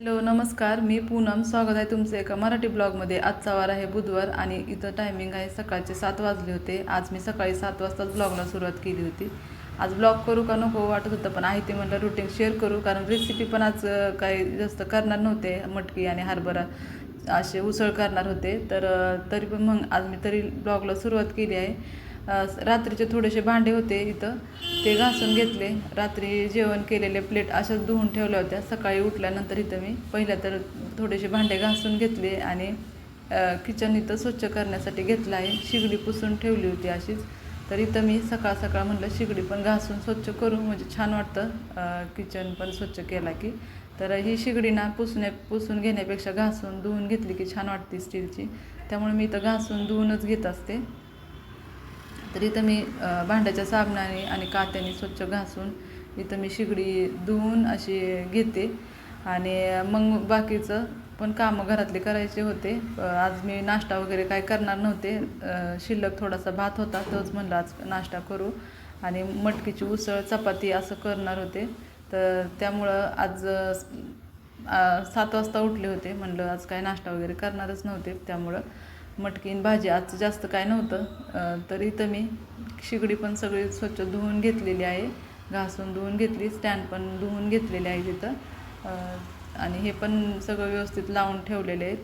Hello नमस्कार. मी पूनम. स्वागत आहे तुमचं एका मराठी ब्लॉगमध्ये. आजचा वार आहे बुधवार आणि इथं टायमिंग आहे सकाळचे सात वाजले होते. आज मी सकाळी सात वाजताच ब्लॉगला सुरुवात केली होती. आज ब्लॉग करू का नको वाटत होतं पण आहे ते म्हटलं रुटीन शेअर करू कारण रेसिपी पण आज काही जास्त करणार नव्हते मटकी आणि हरभरा असे उसळ करणार होते. तर तरी पण मग आज मी तरी ब्लॉगला सुरुवात केली आहे. रात्रीचे थोडेसे भांडे होते इथं. ते घासून घेतले. रात्री जेवण केलेले प्लेट अशाच धुवून ठेवल्या होत्या. सकाळी उठल्यानंतर इथं मी पहिल्या तर थोडेसे भांडे घासून घेतले आणि किचन इथं स्वच्छ करण्यासाठी घेतलं आहे. शिगडी पुसून ठेवली होती अशीच. तर इथं मी सकाळ सकाळ म्हटलं शिगडी पण घासून स्वच्छ करू. म्हणजे छान वाटतं किचन पण स्वच्छ केला की. तर ही शिगडी ना पुसण्या पुसून घेण्यापेक्षा घासून धुवून घेतली की छान वाटते स्टीलची त्यामुळे मी इथं घासून धुवूनच घेत असते. तर इथं मी भांड्याच्या साबणाने आणि कात्याने स्वच्छ घासून इथं मी शिगडी धुवून अशी घेते. आणि मग बाकीचं पण कामं घरातले करायचे होते. आज मी नाश्ता वगैरे काय करणार नव्हते. शिल्लक थोडासा भात होता तोच म्हणलं आज नाश्ता करू. आणि मटकीची उसळ चपाती असं करणार होते. तर त्यामुळं आज सात वाजता उठले होते. म्हणलं आज काय नाश्ता वगैरे करणारच नव्हते. त्यामुळं मटकीन भाजी आजचं जास्त काय नव्हतं. तरी तर इथं मी शिगडी पण सगळी स्वच्छ धुवून घेतलेली आहे. घासून धुवून घेतली स्टँड पण धुवून घेतलेले आहे तिथं. आणि हे पण सगळं व्यवस्थित लावून ठेवलेले आहेत.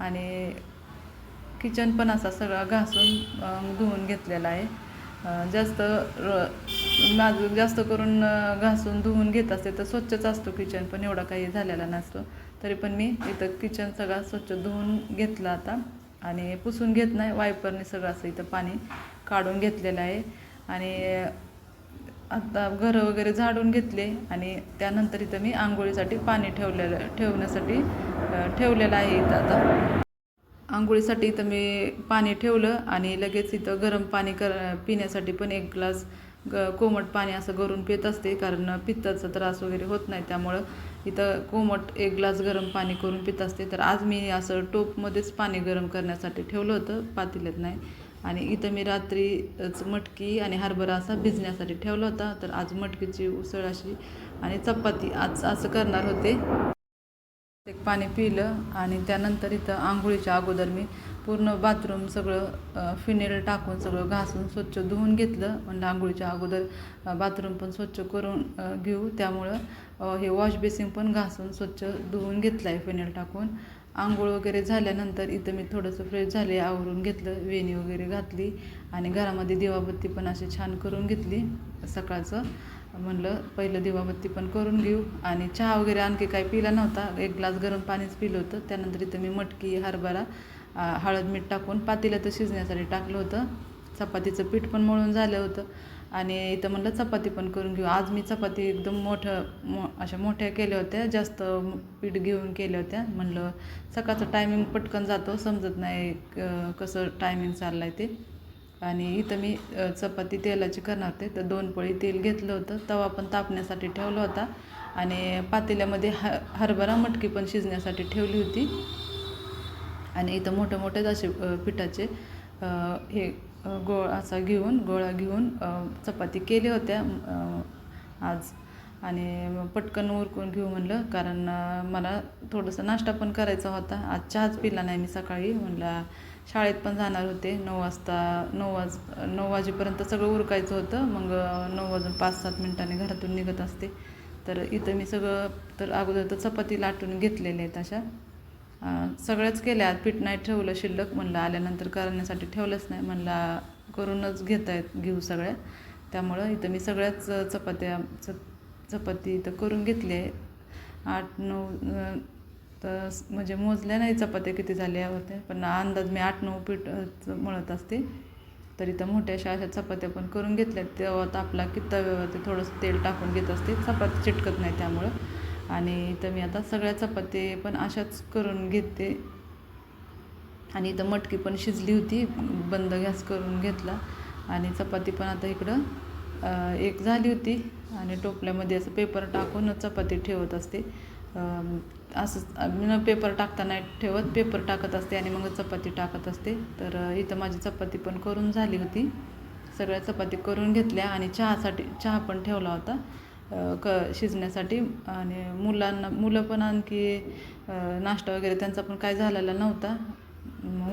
आणि किचन पण असा सगळा घासून धुवून घेतलेला आहे. जास्त र माझं जास्त करून घासून धुवून घेत असते तर स्वच्छच असतो किचन पण एवढा काही झालेला नसतो. तरी पण मी इथं किचन सगळा स्वच्छ धुवून घेतला आता. आणि पुसून घेत नाही. वायपरने सगळं असं इथं पाणी काढून घेतलेलं आहे. आणि आता घरं वगैरे झाडून घेतले आणि त्यानंतर इथं मी आंघोळीसाठी पाणी ठेवलेलं ठेवण्यासाठी ठेवलेलं आहे इथं आता. आंघोळीसाठी इथं मी पाणी ठेवलं आणि लगेच इथं गरम पाणी कर पिण्यासाठी पण एक ग्लास ग कोमट पाणी असं गरून पित असते कारण पित्ताचा त्रास वगैरे होत नाही. त्यामुळं इथं कोमट एक ग्लास गरम पाणी करून पित असते. तर आज मी असं टोपमध्येच पाणी गरम करण्यासाठी ठेवलं होतं पातेल्यात नाही. आणि इथं मी रात्रीच मटकी आणि हरभरा असा भिजण्यासाठी ठेवला होता. तर आज मटकीची उसळ अशी आणि चपाती आज असं करणार होते. एक पाणी पिलं आणि त्यानंतर इथं आंघोळीच्या अगोदर मी पूर्ण बाथरूम सगळं फिनेल टाकून सगळं घासून स्वच्छ धुवून घेतलं. म्हणलं आंघोळीच्या अगोदर बाथरूम पण स्वच्छ करून घेऊ. त्यामुळं हे वॉश बेसिन पण घासून स्वच्छ धुवून घेतलं आहे फिनेल टाकून. आंघोळ वगैरे झाल्यानंतर इथं मी थोडंसं फ्रेश झाले आवरून घेतलं वेणी वगैरे घातली आणि घरामध्ये दिवाबत्ती पण अशी छान करून घेतली सकाळचं. म्हणलं पहिलं दिवाबत्ती पण करून घेऊ. आणि चहा वगैरे आणखी काही पिला नव्हता. एक ग्लास गरम पाणीच पिलं होतं. त्यानंतर इथं मी मटकी हरभरा हळद मीठ टाकून पातेल्यात शिजण्यासाठी टाकलं होतं. चपातीचं पीठ पण मळून झालं होतं. आणि इथं म्हणलं चपाती पण करून घेऊ. आज मी चपाती एकदम मोठं मो अशा मोठ्या केल्या होत्या. जास्त पीठ घेऊन केल्या होत्या. म्हणलं सकाळचं टायमिंग पटकन जातो. समजत नाही क- कसं टायमिंग चाललं आहे ते. आणि इथं मी चपाती तेलाची करणार होते. तर दोन पळी तेल घेतलं होतं. तवा पण तापण्यासाठी ठेवला होता. आणि पातेल्यामध्ये ह हरभरा मटकी पण शिजण्यासाठी ठेवली होती. आणि इथं मोठे मोठेच असे पिठाचे हे गोळ असा घेऊन गोळा घेऊन चपाती केल्या होत्या आज. आणि पटकन उरकून घेऊ म्हणलं कारण मला थोडंसं नाश्ता पण करायचा होता. आज चहाच पिला नाही मी सकाळी. म्हणलं शाळेत पण जाणार होते. नऊ वाजता नऊ वाज नऊ वाजेपर्यंत सगळं उरकायचं होतं. मग नऊ वाजून पाच सात मिनटांनी घरातून निघत असते. तर इथं मी सगळं तर अगोदर तर चपाती लाटून घेतलेल्या आहेत अशा. सगळ्याच केल्या पीठ नाही ठेवलं शिल्लक म्हणलं आल्यानंतर करण्यासाठी ठेवलंच नाही. म्हणला करूनच घेता येत घेऊ सगळ्या त्यामुळं इथं मी सगळ्याच चपात्या च चपाती इथं करून घेतली आहे. आठ नऊ तर म्हणजे मोजल्या नाही चपात्या किती झाल्या होत्या पण अंदाज मी आठ नऊ पीठ मळत असते. तर इथं मोठ्या अशा अशा चपात्या पण करून घेतल्या तेव्हा तापला की तव्यावरती थोडंसं तेल टाकून घेत असते. चपाती चिटकत नाही त्यामुळं. आणि इथं मी आता सगळ्या चपाती पण अशाच करून घेते. आणि इथं मटकी पण शिजली होती बंद गॅस करून घेतला. आणि चपाती पण आता इकडं एक झाली होती. आणि टोपल्यामध्ये असं पेपर टाकून चपाती ठेवत असते. असंच न पेपर टाकता नाही ठेवत पेपर टाकत असते आणि मग चपाती टाकत असते. तर इथं माझी चपाती पण करून झाली होती. सगळ्या चपाती करून घेतल्या आणि चहासाठी चहा पण ठेवला होता. क शिजण्यासाठी आणि मुलांना मुलं पण आणखी नाश्ता वगैरे त्यांचा पण काय झालेला नव्हता.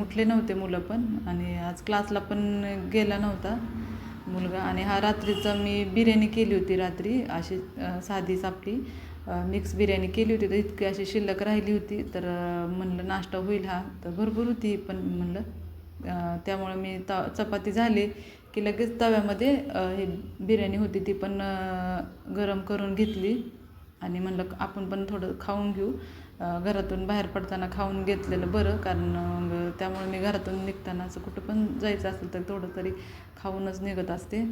उठले नव्हते मुलं पण आणि आज क्लासला पण गेला नव्हता मुलगा आणि हा रात्रीचा मी बिर्याणी केली होती रात्री अशी साधी सापटी. मिक्स बिर्याणी केली होती तर इतकी अशी शिल्लक राहिली होती तर म्हणलं नाश्ता होईल हा. तर भरपूर होती पण म्हणलं. त्यामुळे मी त चपाती झाली की लगेच तव्यामध्ये हे बिर्याणी होती ती पण गरम करून घेतली. आणि म्हणलं आपण पण थोडं खाऊन घेऊ. घरातून बाहेर पडताना खाऊन घेतलेलं बरं कारण मग त्यामुळे मी घरातून निघताना असं कुठं पण जायचं असेल तर थोडं तरी खाऊनच निघत असते.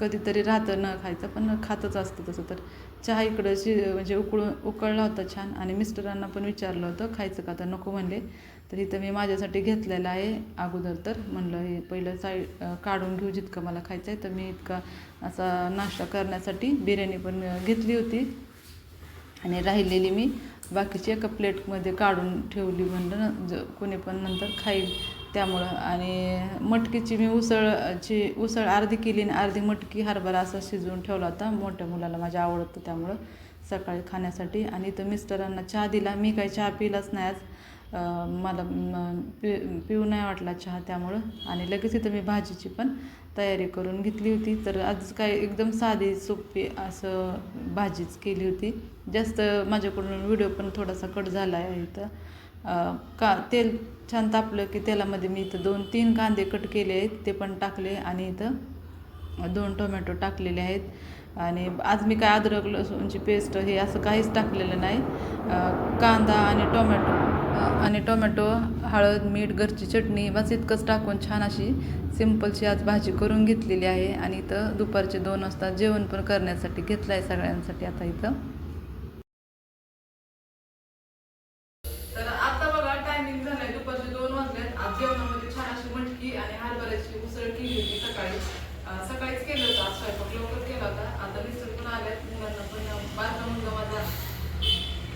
कधीतरी राहतं न खायचं पण खातच असतं तसं तर. चहा इकडं शि म्हणजे उकळून उकळला होता छान. आणि मिस्टरांना पण विचारलं होतं खायचं का तर नको म्हणले. तर इथं मी माझ्यासाठी घेतलेलं आहे अगोदर तर म्हणलं हे पहिलं साईड काढून घेऊ जितकं मला खायचं आहे. तर मी इतका असा नाश्ता करण्यासाठी बिर्याणी पण घेतली होती. आणि राहिलेली मी बाकीची एका प्लेटमध्ये काढून ठेवली म्हणलं न ज कोणी पण नंतर खाईल त्यामुळं. आणि मटकीची मी उसळची उसळ अर्धी केली आणि अर्धी मटकी हरभरा असा शिजवून ठेवला होता. मोठ्या मुलाला माझ्या आवडतं त्यामुळं सकाळी खाण्यासाठी. आणि इथं मिस्टरांना चहा दिला. मी काही चहा पिलाच नाही आज. मला पि पिऊ नाही वाटला चहा त्यामुळं. आणि लगेच इथं मी भाजीची पण तयारी करून घेतली होती. तर आज काय एकदम साधी सोपी असं भाजीच केली होती. जास्त माझ्याकडून व्हिडिओ पण थोडासा कट झाला आहे इथं. का तेल छान तापलं की तेलामध्ये मी इथं दोन तीन कांदे कट केले आहेत. ते पण टाकले आणि इथं दोन टोमॅटो टाकलेले आहेत. आणि आज मी काय अद्रक लसूणची पेस्ट हे असं काहीच टाकलेलं नाही. कांदा आणि टोमॅटो आणि टोमॅटो हळद मीठ घरची चटणी बस इतकंच टाकून छान अशी सिम्पलची आज भाजी करून घेतलेली आहे. आणि इथं दुपारचे दोन वाजता जेवण पण करण्यासाठी घेतलं आहे सगळ्यांसाठी आता इथं तर आता बघा टायमिंग झालाय दुपारचे दोन वाजलेत आज जेवणामध्ये छान अशी मटकी आणि हरभऱ्याची उसळ केली होती सकाळी अं, सकाळीच केलं होतं आज स्वयंपाक लवकर केला होता आता मिस्टर पण आल्यात मुलांना पण बारका मुलगा माझा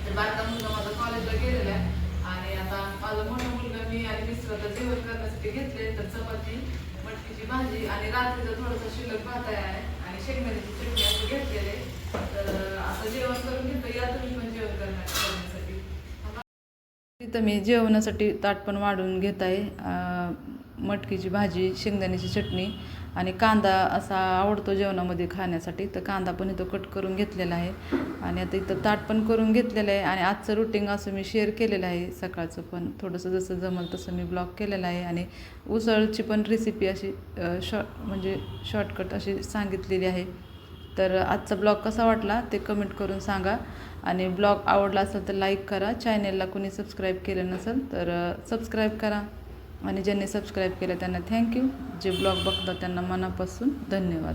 तर बारका मुलगा माझा कॉलेजला गेलेला आहे आणि आता माझा मोठा मुलगा मी आणि मिस्टर आता जेवण करण्यासाठी घेतले तर चपाती मटकीची भाजी आणि रात्रीचं थोडंसं शिल्लक भात आहे आणि शेंगदाण्याची चटणी असं घेतलेले तर आता जेवण करून घेतो या तुम्ही पण जेवण करण्यासाठी तिथं मी जेवणासाठी ताट पण वाढून घेत आहे. मटकीची भाजी शेंगदाण्याची चटणी आणि कांदा असा आवडतो जेवणामध्ये खाण्यासाठी तर कांदा पण इथं कट करून घेतलेला आहे. आणि आता इथं ताट पण करून घेतलेलं आहे आणि आजचं रुटीन असं मी शेअर केलेलं आहे सकाळचं पण. थोडंसं जसं जमल तसं मी ब्लॉग केलेलं आहे आणि उसळची पण रेसिपी अशी शॉर्ट म्हणजे शॉर्टकट अशी सांगितलेली आहे. तर आजचा ब्लॉग कसा वाटला ते कमेंट करून सांगा. आणि ब्लॉग आवडला असेल तर लाईक करा. चॅनेलला कोणी सबस्क्राईब केलं नसेल तर सबस्क्राईब करा. आणि ज्यांनी सबस्क्राईब केलं त्यांना थँक्यू जे ब्लॉग बघतात त्यांना मनापासून धन्यवाद.